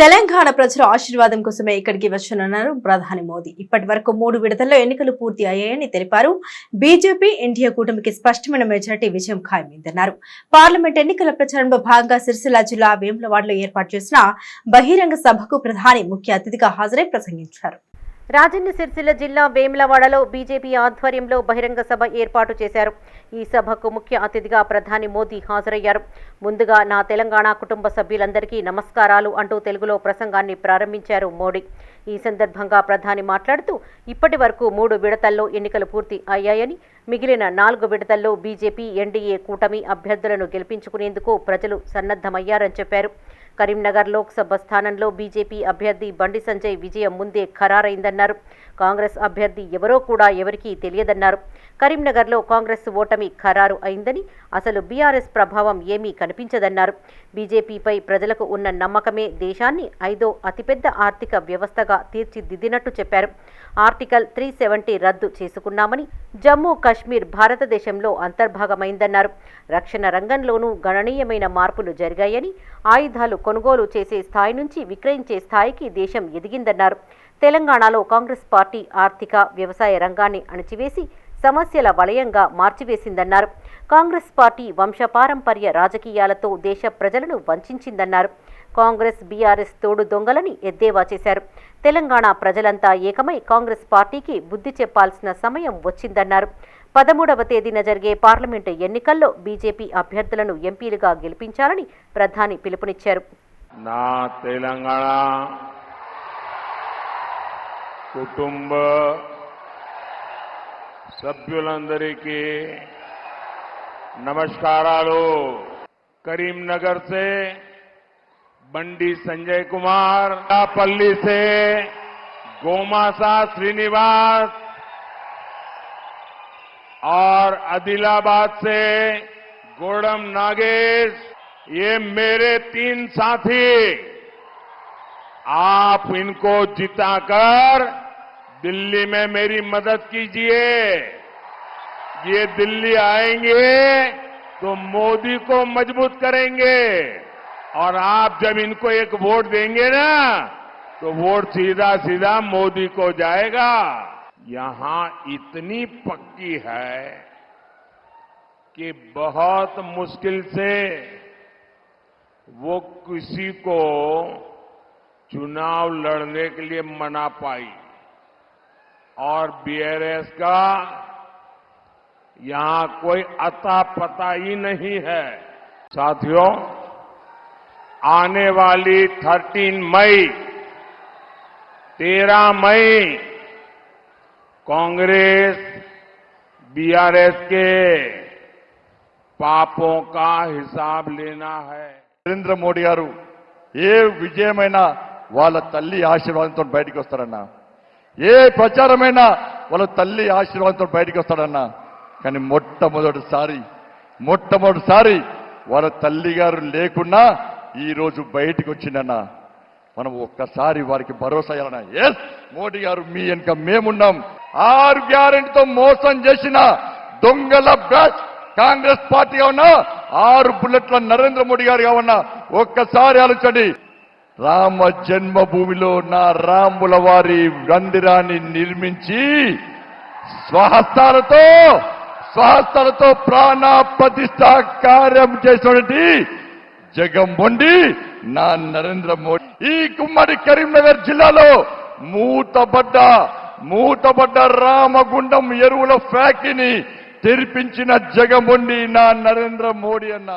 తెలంగాణ ప్రజల ఆశీర్వాదం కోసమే ఇక్కడికి వచ్చనున్నారు ప్రధాని మోదీ. ఇప్పటి వరకు మూడు విడతల్లో ఎన్నికలు పూర్తి అయ్యాయని తెలిపారు. బీజేపీ ఎన్డీఏ కూటమికి స్పష్టమైన మెజార్టీ విజయం ఖాయమైందన్నారు. పార్లమెంట్ ఎన్నికల ప్రచారంలో భాగంగా సిరిసిల్ల జిల్లా వేములవాడలో ఏర్పాటు చేసిన బహిరంగ సభకు ప్రధాని ముఖ్య అతిథిగా హాజరై ప్రసంగించారు. రాజన్న సిరిసిల్ల జిల్లా వేములవాడలో బీజేపీ ఆధ్వర్యంలో బహిరంగ సభ ఏర్పాటు చేశారు. ఈ సభకు ముఖ్య అతిథిగా ప్రధాని మోదీ హాజరయ్యారు. ముందుగా నా తెలంగాణ కుటుంబ సభ్యులందరికీ నమస్కారాలు అంటూ తెలుగులో ప్రసంగాన్ని ప్రారంభించారు మోడీ. ఈ సందర్భంగా ప్రధాని మాట్లాడుతూ ఇప్పటి వరకు మూడు విడతల్లో ఎన్నికలు పూర్తి అయ్యాయని మిగిలిన నాలుగు విడతల్లో బీజేపీ ఎన్డీఏ కూటమి అభ్యర్థులను గెలిపించుకునేందుకు ప్రజలు సన్నద్ధమయ్యారని చెప్పారు. కరీంనగర్ లోక్సభ స్థానంలో బీజేపీ అభ్యర్థి బండి సంజయ్ విజయం ముందే ఖరారైందన్నారు. కాంగ్రెస్ అభ్యర్థి ఎవరో కూడా ఎవరికీ తెలియదన్నారు. కరీంనగర్లో కాంగ్రెస్ ఓటమి ఖరారు అయిందని అసలు బీఆర్ఎస్ ప్రభావం ఏమీ కనిపించదన్నారు. బీజేపీపై ప్రజలకు ఉన్న నమ్మకమే దేశాన్ని ఐదో అతిపెద్ద ఆర్థిక వ్యవస్థగా తీర్చిదిద్దినట్టు చెప్పారు. ఆర్టికల్ త్రీ సెవెంటీ రద్దు చేసుకున్నామని జమ్మూ కాశ్మీర్ భారతదేశంలో అంతర్భాగమైందన్నారు. రక్షణ రంగంలోనూ గణనీయమైన మార్పులు జరిగాయని ఆయుధాలు కొనుగోలు చేసే స్థాయి నుంచి విక్రయించే స్థాయికి దేశం ఎదిగిందన్నారు. తెలంగాణలో కాంగ్రెస్ పార్టీ ఆర్థిక వ్యవసాయ రంగాన్ని అణచివేసి సమస్యల వలయంగా మార్చివేసిందన్నారు. కాంగ్రెస్ పార్టీ వంశపారంపర్య రాజకీయాలతో దేశ ప్రజలను వంచిందన్నారు కాంగ్రెస్ బీఆర్ఎస్ తోడు దొంగలని ఎద్దేవా చేశారు. తెలంగాణ ప్రజలంతా ఏకమై కాంగ్రెస్ పార్టీకి బుద్ధి చెప్పాల్సిన సమయం వచ్చిందన్నారు. పదమూడవ తేదీన జరిగే పార్లమెంటు ఎన్నికల్లో బీజేపీ అభ్యర్థులను ఎంపీలుగా గెలిపించాలని ప్రధాని పిలుపునిచ్చారు. నా తెలంగాణ కుటుంబ సభ్యులందరికీ నమస్కారాలు करीमनगर से बंडी संजय कुमार पल्ली से गोमासा श्रीनिवास और आदिलाबाद से गोडम नागेश ये मेरे तीन साथी आप इनको जिताकर दिल्ली में मेरी मदद कीजिए। ये दिल्ली आएँगे तो मोदी को मज़बूत करेंगे। और आप जब इनको एक वोट देंगे ना तो वोट सीधा सीधा मोदी को जाएगा। यहाँ इतनी पक्की है कि बहुत मुश्किल से वो किसी को चुनाव लड़ने के लिए मना पाई। और बीआरएस का यहां कोई अता पता ही नहीं है साथियों आने वाली 13 मई 13 मई कांग्रेस बीआरएस के पापों का हिसाब लेना है నరేంద్ర మోడీ గారు ఏ విజయమైనా వాళ్ళ తల్లి ఆశీర్వాదంతో బయటికి వస్తారన్నా ఏ ప్రచారమైనా వాళ్ళ తల్లి ఆశీర్వాదంతో బయటికి వస్తాడన్నా. కానీ మొట్టమొదటిసారి మొట్టమొదటిసారి వాళ్ళ తల్లి గారు లేకున్నా ఈరోజు బయటకు వచ్చిందన్న మనం ఒక్కసారి వారికి భరోసా ఇవ్వాలన్నా ఎస్ మోడీ గారు మీ వెనుక మేమున్నాం. ఆరు గ్యారెంటీతో మోసం చేసిన దొంగల బ్యాచ్ కాంగ్రెస్ పార్టీ ఉన్నా ఆరు బుల్లెట్ల నరేంద్ర మోడీ గారు ఉన్నా ఒక్కసారి ఆలోచండి రామ జన్మభూమిలో నా రాముల వారి మందిరాన్ని నిర్మించి స్వహస్తాలతో స్వహస్తాలతో ప్రాణ ప్రతిష్ట కార్యం చేసినటువంటి జగంబొండి నా నరేంద్ర మోడీ. ఈ కుమ్మడి కరీంనగర్ జిల్లాలో మూతబడ్డ మూతబడ్డ రామగుండం ఎరువుల ఫ్యాక్టరీని తెరిపించిన జగంబొండి నా నరేంద్ర మోడీ అన్న.